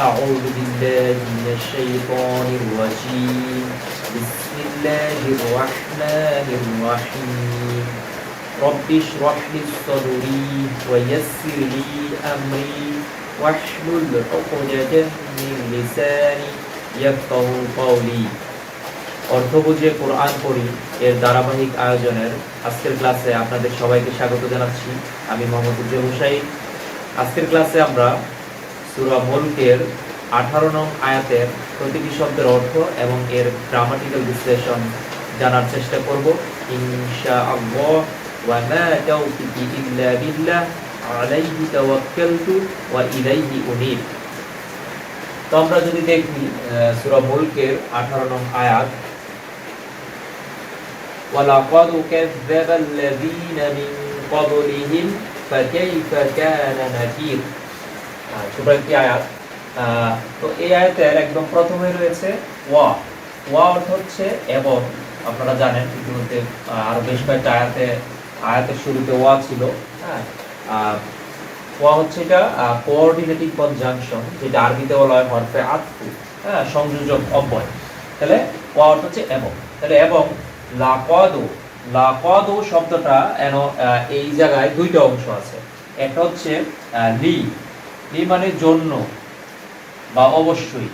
أعوذ بالله من الشيطان الرجيم بسم الله الرحمن الرحيم رب اشرح لي صدري ويسر لي أمري واحلل عقدة من لساني يفقه قولي অর্থ বুঝে কোরআন পড়ি এর ধারাবাহিক আয়োজনের আজকের ক্লাসে আপনাদের সবাইকে স্বাগত জানাচ্ছি আমি মোহাম্মদ উজ্জ্বল হুসাইন আজকের ক্লাসে আমরা সূরা মুলকের আঠারো নং আয়াতের প্রতিটি শব্দের অর্থ এবং এর গ্রামাটিক্যাল বিশ্লেষণ জানার চেষ্টা করব ইনশাআল্লাহ ওয়া মা তাওফিকি ইল্লা বিল্লাহ আলাইহি তাওয়াক্কালতু ওয়া ইলাইহি উনীব তো আমরা যদি দেখি সূরা মুলকের 18 নং আয়াত ولقد كذب الذين من قبلهم فكيف كان نكير আহ, ছোট একটি আয়াত। তো এই আয়াতের একদম প্রথমে রয়েছে ওয়া। ওয়া অর্থ হচ্ছে এবং আপনারা জানেন ইতিমধ্যে আহ, আরও বেশ কয়েকটা আয়াতে আয়াতের শুরুতে ওয়া ছিল। হ্যাঁ ওয়া হচ্ছে এটা কোঅর্ডিনেটিং কনজাংশন যেটা আরবিতে বলা হয় হরফে আতফু হ্যাঁ সংযোজক অব্যয়। তাহলে ওয়া অর্থ হচ্ছে এবং তাহলে এবং লাকাদু লাকাদু শব্দটা এই জায়গায় দুইটা অংশ আছে। একটা হচ্ছে লি লি মানে জন্য বা অবশ্যই।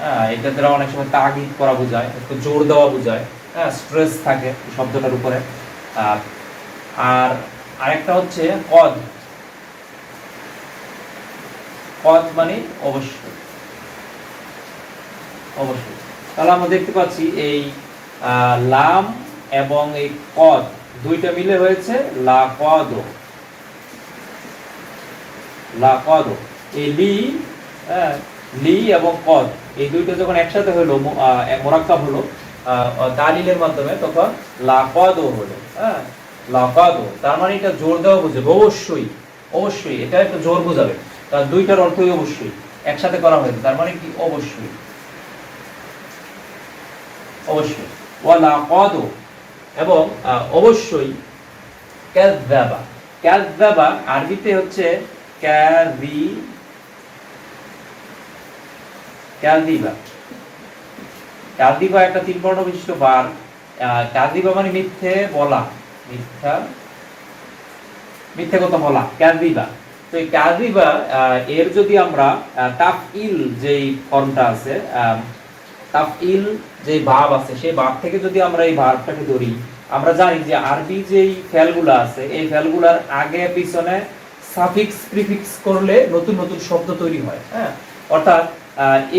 হ্যাঁ এটা দ্বারা অনেক সময় তাগিদ করা বোঝায়, একটু জোর দেওয়া বোঝায়। হ্যাঁ স্ট্রেস থাকে শব্দটার উপরে। আর আরেকটা হচ্ছে কদ। কদ মানে অবশ্যই। অবশ্যই। তাহলে আমরা দেখতে পাচ্ছি এই লাম এবং এই কদ দুইটা মিলে হয়েছে লা কদ। লা কদ। এই লি হ্যাঁ, লি এবং কদ এই দুইটা যখন একসাথে হলো মোরাক্কাব হলো আহ, দালিলের মাধ্যমে তখন লা কদ হলো হ্যাঁ লা কদ তার মানে এটা জোর দেওয়া বুঝবে অবশ্যই অবশ্যই এটা একটু জোর বোঝাবে। তার দুইটার অর্থই অবশ্যই একসাথে করা হয়েছে তার মানে কি? অবশ্যই। অবশ্যই। ওয়ালা কদ এবং অবশ্যই ক্যাযযাবা ক্যাযযাবা আরবিতে হচ্ছে ক্যাযি ক্যাযিবা ক্যাযিবা একটা তিন বর্ণ বিশিষ্ট বার। ক্যাযিবা মানে মিথ্যে বলা মিথ্যা মিথ্যে কথা বলা ক্যাযিবা তো এই আহ, এর যদি আমরা তাফইল যেই ফর্মটা আছে তাফইল যে ভাব আছে সেই ভাব থেকে যদি আমরা এই ভাবটাকে ধরি আমরা জানি যে আরবি যেই ফেলগুলো আছে এই ফেলগুলার আগে পিছনে সাফিক্স প্রিফিক্স করলে নতুন নতুন শব্দ তৈরি হয় হ্যাঁ? অর্থাৎ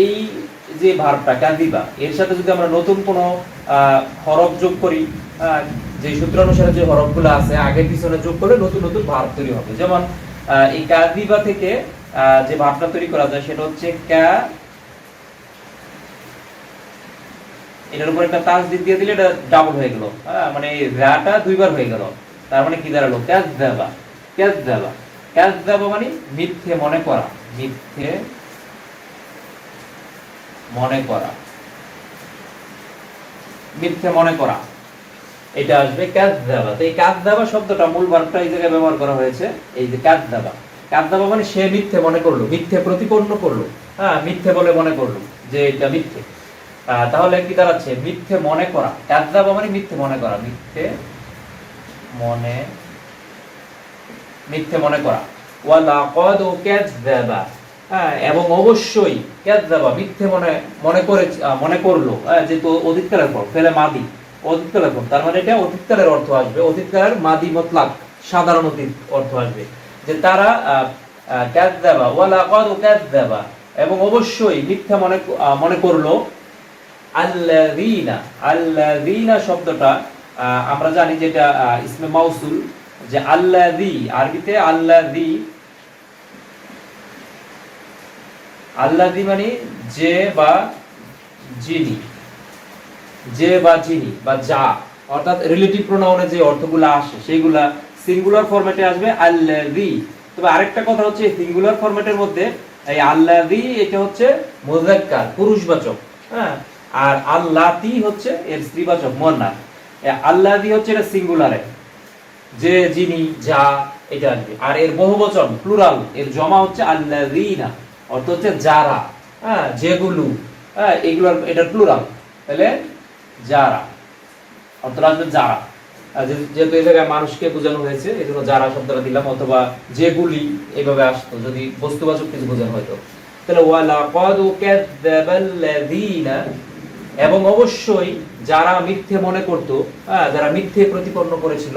এই যে ভার্বটা কাদিবা এর সাথে যদি আমরা নতুন কোনো হরফ যোগ করি যে সূত্র অনুসারে যে হরফগুলো আছে আগে পিছনে যোগ করলে নতুন নতুন ভার্ব তৈরি হবে। যেমন এই কাদিবা থেকে যে ভাবটা তৈরি করা যায়, সেটা হচ্ছে ক্যা এটার উপর একটা তাসদিদ দিয়ে দিলে এটা ডাবল হয়ে গেল। হ্যাঁ মানে রাটা দুইবার হয়ে গেল। তার মানে কি দাঁড়াল? কাযযাবা কাযযাবা কাযযাবা মানে মিথ্যে মনে করা। মিথ্যে মনে করা। মিথ্যে মনে করা। এটা আসবে কাযযাবা। তো এই কাযযাবা শব্দটা মূল ভার্বটা এই জায়গায় ব্যবহার করা হয়েছে। এই যে কাযযাবা। কাযযাবা মানে সে মিথ্যে মনে করল। মিথ্যে প্রতিপন্ন করল। হ্যাঁ মিথ্যে বলে মনে করল যে এটা মিথ্যে। তাহলে কি দাঁড়াচ্ছে? মিথ্যে মনে করা। কাযযাবা মানে মিথ্যে মনে করা। মিথ্যে মনে মিথ্যে মনে করা। হ্যাঁ এবং অবশ্যই কাযযাবা মিথ্যে মনে মনে করে মনে করল হ্যাঁ যেহেতু অতীতকালের পর ফেলে মাদি অতীতকালের পর তার মানে এটা অতীতকালের অর্থ আসবে অতীতকালের মাদি মতলাক, সাধারণ অতীত অর্থ আসবে, যে তারা কাযযাবা, ওয়ালা কদ ও কাযযাবা, এবং অবশ্যই মিথ্যা মনে মনে করল, আল্লাযীনা আল্লাযীনা শব্দটা আমরা জানি যেটা ইসমে মাউসুল যে আল্লাযী, আরবিতে আল্লাযী। আল্লাযী মানে যে বা যিনি। যে বা যিনি বা যা। অর্থাৎ রিলেটিভ প্রোনাউনে যে অর্থগুলো আসে, সেইগুলা সিঙ্গুলার ফরম্যাটে আসবে আল্লাযী। তবে আরেকটা কথা হচ্ছে সিঙ্গুলার ফরম্যাটের মধ্যে এই আল্লাযী, এটা হচ্ছে মুযাক্কার, পুরুষবাচক হ্যাঁ? আর আল্লাতি হচ্ছে এর স্ত্রীবাচক মুয়ান্নাস আল্লাযী হচ্ছে এটা সিঙ্গুলারে যে যিনি, যা, এটা আসবে আর এর বহুবচন প্লুরাল এর জমা হচ্ছে আল্লাযিনা, অর্থ হচ্ছে যারা। হ্যাঁ যেগুলো হ্যাঁ এগুলোর এটা প্লুরাল তাহলে যারা অর্থটা আসবে যারা। যেহেতু এই জায়গায় মানুষকে বোঝানো হয়েছে, এই জন্য যারা শব্দটা দিলাম, অথবা যেগুলি এইভাবে আসতো, যদি বস্তুবাচক কিছু বোঝানো হয়তো। তাহলে ওয়ালা কদু কাযাবাল্লাযীনা এবং অবশ্যই যারা মিথ্যে মনে করত হ্যাঁ যারা মিথ্যে প্রতিপন্ন করেছিল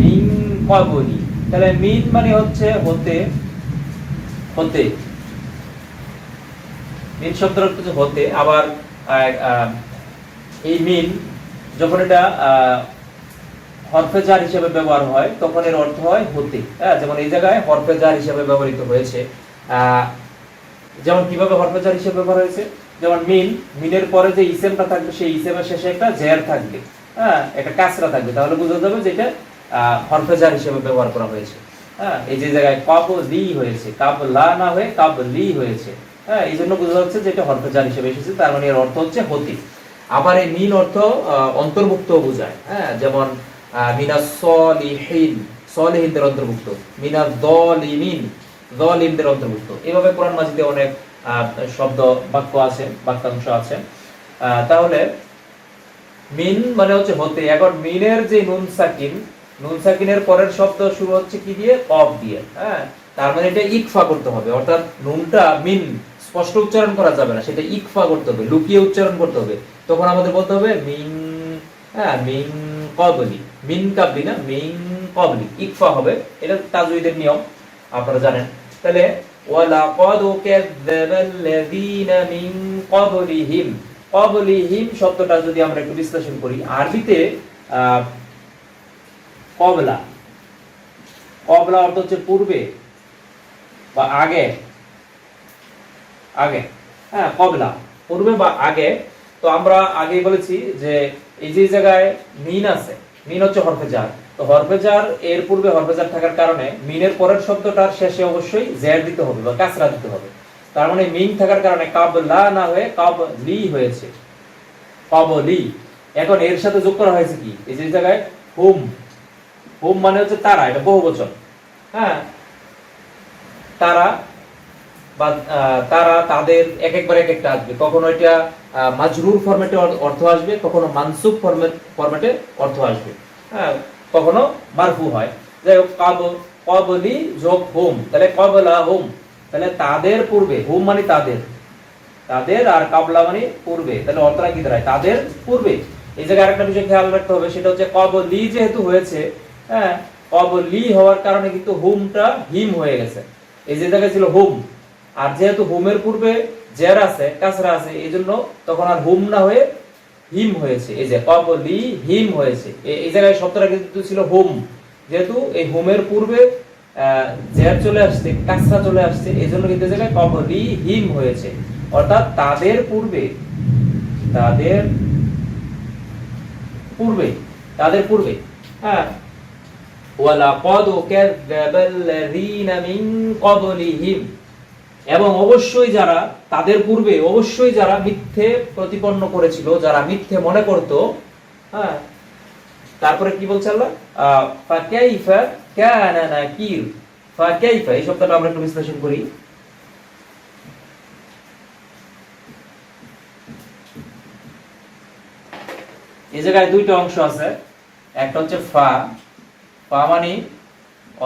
মিন কবলি তাহলে মিন মানে হচ্ছে হতে হতে। মিন শব্দের অর্থ হতে আবার এই মিন যখন এটা আহ, হরফে জার হিসেবে ব্যবহার হয় তখন এর অর্থ হয় হতে। হ্যাঁ যেমন এই জায়গায় হরফে জার হিসেবে ব্যবহৃত হয়েছে। যেমন কীভাবে হরফে জার হিসেবে ব্যবহার হয়েছে? যেমন মিন মিনের পরে যে ইসেমটা থাকবে সেই ইসেমের শেষে একটা জের থাকবে। হ্যাঁ একটা কাসরা থাকবে। তাহলে বোঝা যাবে যে এটা আহ, হরফে হিসেবে ব্যবহার করা হয়েছে। হ্যাঁ এই যে জায়গায় কাব লি হয়েছে কাপ লা না হয়ে কাপ লি হয়েছে। হ্যাঁ এই জন্য বোঝা যাচ্ছে যে এটা হরফে জার হিসেবে এসেছে তার মানে এর অর্থ হচ্ছে হতে। আবার এই মিন অর্থ অন্তর্ভুক্ত বোঝায়। হ্যাঁ যেমন মিনাস সলিহিন সলিহিনদের অন্তর্ভুক্ত। মিনাস দলিমিন দলিমদের অন্তর্ভুক্ত। এভাবে কোরআন মাজিদে অনেক শব্দ বাক্য আছে বাক্যাংশ আছে। তাহলে মিন মানে হচ্ছে হতে। এখন মিনের যে নুন সাকিন নুন সাকিনের পরের শব্দ শুরু হচ্ছে কি দিয়ে? কফ দিয়ে। হ্যাঁ? তার মানে এটা ইকফা করতে হবে। অর্থাৎ নুনটা মিন স্পষ্ট উচ্চারণ করা যাবে না। সেটা ইকফা করতে হবে, লুকিয়ে উচ্চারণ করতে হবে। তখন আমাদের বলতে হবে মিন হ্যাঁ মিন কবলি। মিন কাবলি না, মিন কবলি। ইকফা হবে। এটা তাজউইদের নিয়ম, আপনারা জানেন। তাহলে, ওয়ালাকাদ কাযাবাল্লাযীনা মিন ক্বাবলিহিম ক্বাবলিহিম শব্দটা যদি আমরা একটু বিশ্লেষণ করি, আরবিতে কবলা। কবলা অর্থ হচ্ছে পূর্বে বা আগে। আগে। হ্যাঁ কবলা। পূর্বে বা আগে। তো আমরা আগেই বলেছি যে এই যে জায়গায় মিন আছে, মিন হচ্ছে হরফেজার। তো হরফেজার এর পূর্বে হরফেজার থাকার কারণে মিনের পরের শব্দটার শেষে অবশ্যই জের দিতে হবে বা কাসরা দিতে হবে। তার মানে মিন থাকার কারণে কাব লা না হয়ে কাব লি হয়েছে। কাব লি। এখন এর সাথে যোগ করা হয়েছে কি? এই যে জায়গায় হুম। হুম মানে হচ্ছে তারা, এটা বহুবচন হ্যাঁ? তারা বা তারা তাদের এক একবার এক একটা আসবে। কখনো এটা মাজরুর ফরম্যাটে অর্থ আসবে, কখনো মানসুব ফরম্যাটে অর্থ আসবে। হ্যাঁ? কখনো মারফু হয়। যাই হোক, কাব, কবলি যোগ হোম। তাহলে কবলা হোম। তাহলে তাদের পূর্বে, হোম মানে তাদের। তাদের আর কাবলা মানে পূর্বে। তাহলে অর্থটা কি দাঁড়ায়? তাদের পূর্বে। এই জায়গায় আরেকটা বিষয় খেয়াল রাখতে হবে, সেটা হচ্ছে কবলি যেহেতু হয়েছে হ্যাঁ কবলি হওয়ার কারণে কিন্তু হুমটা হিম হয়ে গেছে। এই যে জায়গায় ছিল হুম, আর যেহেতু হুমের পূর্বে জের আছে কাসরা আছে, এই জন্য তখন আর হুম না হয়ে হিম হয়েছে। এই যে কবলি হিম হয়েছে। এই জায়গায় শব্দটা কিন্তু ছিল হুম। যেহেতু এই হুমের পূর্বে জের চলে আসছে কাসরা চলে আসছে, এই জন্য কিন্তু জায়গায় কবলি হিম হয়েছে। অর্থাৎ তাদের পূর্বে তাদের পূর্বে তাদের পূর্বে হ্যাঁ ওয়ালাকাদ কাযাবাল্লাযীনা মিন ক্বাবলিহিম এবং অবশ্যই যারা তাদের পূর্বে অবশ্যই যারা মিথ্যে প্রতিপন্ন করেছিল, যারা মিথ্যে মনে করত হ্যাঁ তারপরে কি বলছে আল্লাহ? এই শব্দটা আমরা একটু বিশ্লেষণ করি। এই জায়গায় দুইটা অংশ আছে। একটা হচ্ছে ফা ফা মানে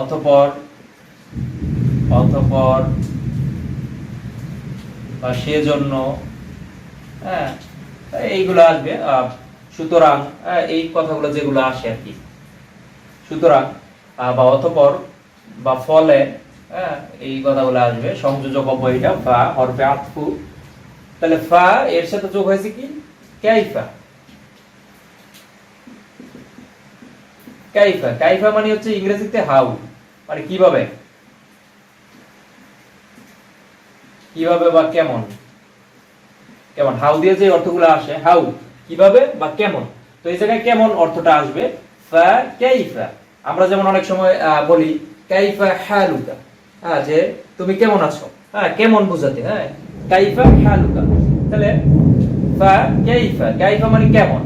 অতঃপর, বা সেজন্য হ্যাঁ এইগুলো আসবে। সুতরাং এই কথাগুলো যেগুলো আসে আর কি। সুতরাং বা অতঃপর, বা ফলে হ্যাঁ এই কথাগুলো আসবে। সংযোজক অবহিটা ফা, হরফে আতফু। তাহলে ফা, এর সাথে যোগ হয়েছে কি? কাইফা কাইফা কাইফা মানে হচ্ছে ইংরেজিতে হাউ। মানে কীভাবে? কীভাবে বা কেমন? কেমন? হাউ দিয়ে যে অর্থগুলো আসে, হাউ। কীভাবে বা কেমন? তো এই জায়গায় কেমন অর্থটা আসবে? ফা, কাইফা। আমরা যেমন অনেক সময় বলি, কাইফা হালুকা। হ্যাঁ যে তুমি কেমন আছো? হ্যাঁ কেমন বুঝাতে হ্যাঁ? কাইফা হালুকা। তাহলে ফা, কাইফা। কাইফা মানে কেমন?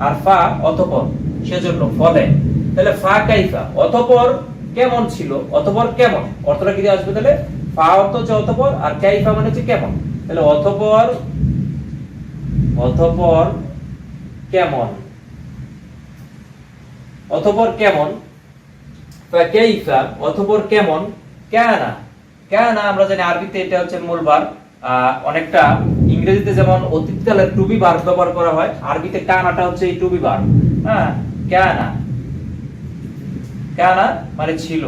আর ফা অতঃপর। সেজন্য ফলে। তাহলে ফা কাইফা, অতঃপর কেমন ছিল? অতপর কেমন? অর্থটা কি আসবে তাহলে? ফা অর্থ হচ্ছে অতপর আর কাইফা মানে হচ্ছে কেমন? তাহলে অতপর অতপর কেমন? অতপর কেমন? ফাকাইফা অতপর কেমন? কানা কানা আমরা জানি আরবিতে এটা হচ্ছে মূল বার অনেকটা ইংরেজিতে যেমন অতীতকালে টু বি বার ব্যবহার করা হয়, আরবিতে কানাটা হচ্ছে এই টু বি বার হ্যাঁ? কানা কানা মানে ছিল।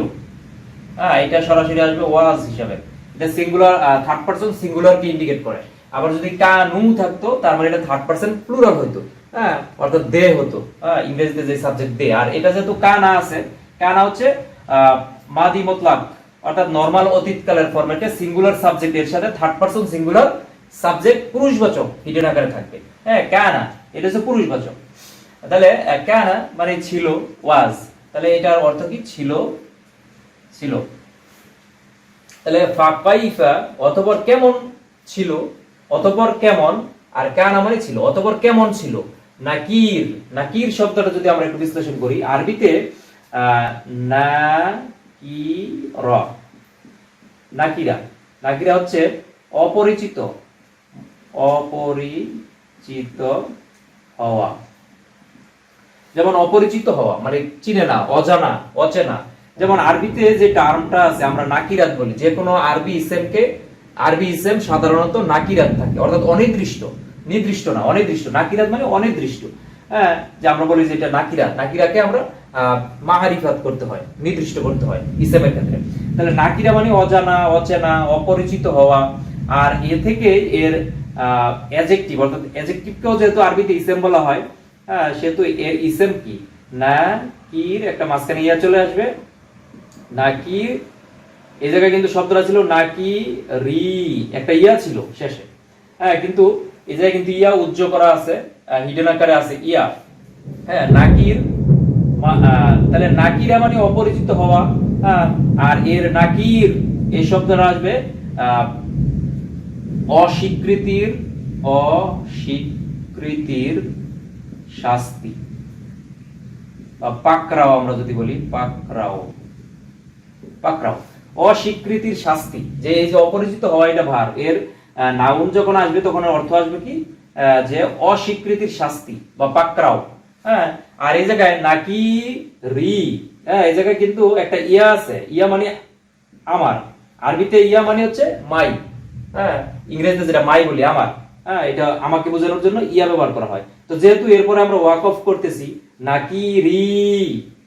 হ্যাঁ এটা সরাসরি আসবে ওয়াজ হিসাবে। এটা সিঙ্গুলার থার্ড পারসন সিঙ্গুলার কে ইন্ডিকেট করে। আবার যদি কানু থাকতো, তার মানে এটা থার্ড পারসন প্লুরাল হতো হ্যাঁ অর্থাৎ দে হতো। হ্যাঁ ইংরেজিতে যে সাবজেক্ট দে। আর এটা যেহেতু কানা আছে, কানা হচ্ছে মাদি মতলাক অর্থাৎ নরমাল অতীতকালের ফরম্যাটে সিঙ্গুলার সাবজেক্ট এর সাথে থার্ড পারসন সিঙ্গুলার সাবজেক্ট পুরুষবাচক হিডেন আকারে থাকবে। হ্যাঁ কানা, এটা হচ্ছে পুরুষবাচক। তাহলে কানা মানে ছিল ওয়াজ তাহলে এটার অর্থ কি? ছিল ছিল। তাহলে ফাকাইফা অতপর কেমন ছিল? অতপর কেমন আর কানা মানে ছিল। অতপর কেমন ছিল? নাকির। নাকির শব্দটা যদি আমরা একটু বিশ্লেষণ করি, আরবিতে না কি র নাকিরা। নাকিরা হচ্ছে অপরিচিত। অপরিচিত হওয়া। যেমন অপরিচিত হওয়া মানে চিনে না, অজানা, অচেনা। যেমন আরবিতে যে টার্মটা আছে, আমরা নাকিরাত বলি, যে কোনো আরবি ইসেমকে, আরবি ইসেম সাধারণত নাকিরাত থাকে, অর্থাৎ অনির্দিষ্ট, নির্দিষ্ট না, অনির্দিষ্ট। নাকিরাত মানে অনির্দিষ্ট। হ্যাঁ যে আমরা বলি যে এটা নাকিরা নাকিরাকে আমরা মাহারিফাত করতে হয়, নির্দিষ্ট করতে হয় ইসেমের ক্ষেত্রে। তাহলে নাকিরা মানে অজানা, অচেনা, অপরিচিত হওয়া, আর এ থেকে এর অ্যাজেক্টিভ অর্থাৎ অ্যাজেক্টিভকেও যেহেতু আরবিতে ইসেম বলা হয় হ্যাঁ সেহেতু এর ইসেম কি? না কির একটা মাঝখানে ইয়া চলে আসবে। এই জায়গায় কিন্তু শব্দটা ছিল রি একটা ইয়া ছিল শেষে। হ্যাঁ কিন্তু এই জায়গায় কিন্তু ইয়া উজ্জ করা আছে হিডেন আকারে আছে ইয়া। হ্যাঁ নাকির তাহলে নাকিরা মানে অপরিচিত হওয়া। হ্যাঁ, আর এর নাকির এই শব্দটা আসবে অস্বীকৃতির অস্বীকৃতির শাস্তি বা পাকরাও আমরা যদি বলি, পাকরাও। পাকরাও। অস্বীকৃতির শাস্তি। যে এই যে অপরিচিত হওয়া এটা ভার। এর নাউন যখন আসবে, তখন অর্থ আসবে কি? যে অস্বীকৃতির শাস্তি বা পাকরাও। হ্যাঁ? আর এই জায়গায় নাকি রি। হ্যাঁ এই জায়গায় কিন্তু একটা ইয়া আছে। ইয়া মানে আমার। আরবিতে ইয়া মানে হচ্ছে মাই। হ্যাঁ? ইংরেজিতে যেটা মাই বলি, আমার। হ্যাঁ এটা আমাকে বোঝানোর জন্য ইয়া ব্যবহার করা হয়। তো যেহেতু এরপরে আমরা ওয়াক অফ করতেছি, নাকি রি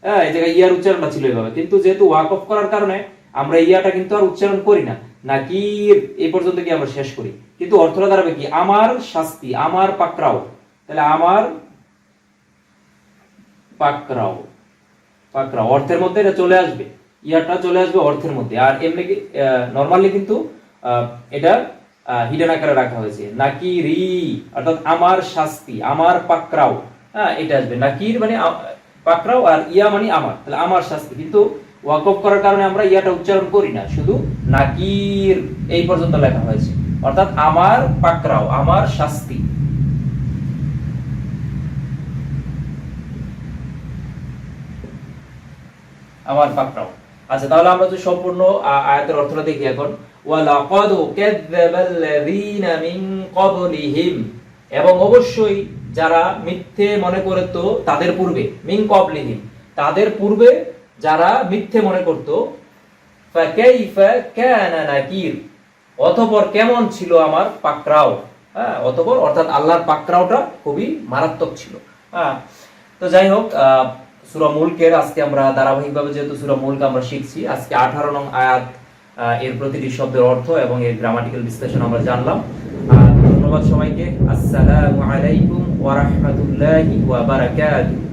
হ্যাঁ এই জায়গায় ইয়ার উচ্চারণটা ছিল এইভাবে কিন্তু যেহেতু ওয়াক অফ করার কারণে আমরা ইয়াটা কিন্তু আর উচ্চারণ করি না, নাকি এই পর্যন্ত কি আমরা শেষ করি। কিন্তু অর্থটা দাঁড়াবে কি? আমার শাস্তি, আমার পাকরাও তাহলে আমার পাকরাও পাকরাও অর্থের মধ্যে এটা চলে আসবে। ইয়াটা চলে আসবে অর্থের মধ্যে। আর এমনি কি নর্মালি কিন্তু এটা হিডেন আকারে রাখা হয়েছে। নাকি রি অর্থাৎ আমার শাস্তি, আমার পাকরাও হ্যাঁ এটা আসবে। নাকির মানে পাকরাও আর ইয়া মানে আমার। তাহলে আমার শাস্তি। কিন্তু করার কারণে আমরা ইয়াটা উচ্চারণ করি না। শুধু নাকির এই পর্যন্ত লেখা হয়েছে। অর্থাৎ আমার পাকরাও আমার শাস্তি। আমার পাকড়াও। আচ্ছা তাহলে আমরা যে সম্পূর্ণ আয়াতের অর্থটা দেখি এখন। ওয়ালাকাদ কাযযাবাল্লাযীনা মিন ক্বাবলিহিম এবং অবশ্যই যারা মিথ্যে মনে করত তাদের পূর্বে, মিন ক্বাবলিহিম তাদের পূর্বে যারা মিথ্যে মনে করত, ফাকাইফা কানা নাকির। অতঃপর কেমন ছিল আমার পাকরাও হ্যাঁ অতঃপর, অর্থাৎ আল্লাহর পাকরাওটা খুবই মারাত্মক ছিল। হ্যাঁ তো যাই হোক সূরা মুলকের আজকে আমরা ধারাবাহিকভাবে যেহেতু সুরা মুলক আমরা শিখছি, আজকে আঠারো নং আয়াত এর প্রতিটি শব্দের অর্থ এবং এর গ্রামাটিক্যাল বিশ্লেষণ আমরা জানলাম। ধন্যবাদ সবাইকে। আসসালামু আলাইকুম ওয়া রাহমাতুল্লাহি ওয়া বারাকাতুহু।